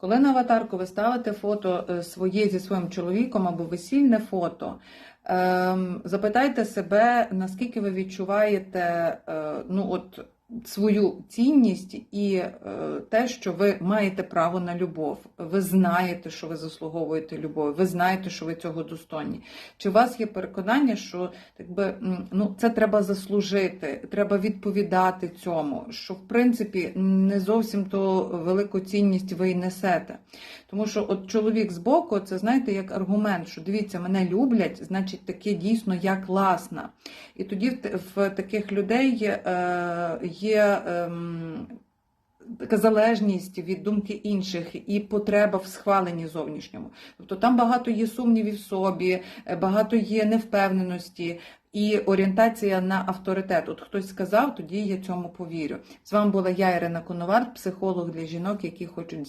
Коли на аватарку ви ставите фото е, своє зі своїм чоловіком або весільне фото, ем, запитайте себе, наскільки ви відчуваєте е, ну, от, свою цінність і е, те, що ви маєте право на любов. Ви знаєте, що ви заслуговуєте любові, ви знаєте, що ви цього достойні. Чи у вас є переконання, що так ну, це треба заслужити, треба відповідати цьому, що в принципі не зовсім то велику цінність ви й несете. Тому що от чоловік збоку, це знаєте, як аргумент, що дивіться, мене люблять, значить таке дійсно я класна. І тоді в, таких людей е, є. ем, Така залежність від думки інших і потреба в схваленні зовнішньому. Тобто там багато є сумнівів в собі, е, багато є невпевненості і орієнтація на авторитет. От хтось сказав, тоді я цьому повірю. З вами була я, Ірина Коновар, психолог для жінок, які хочуть змін.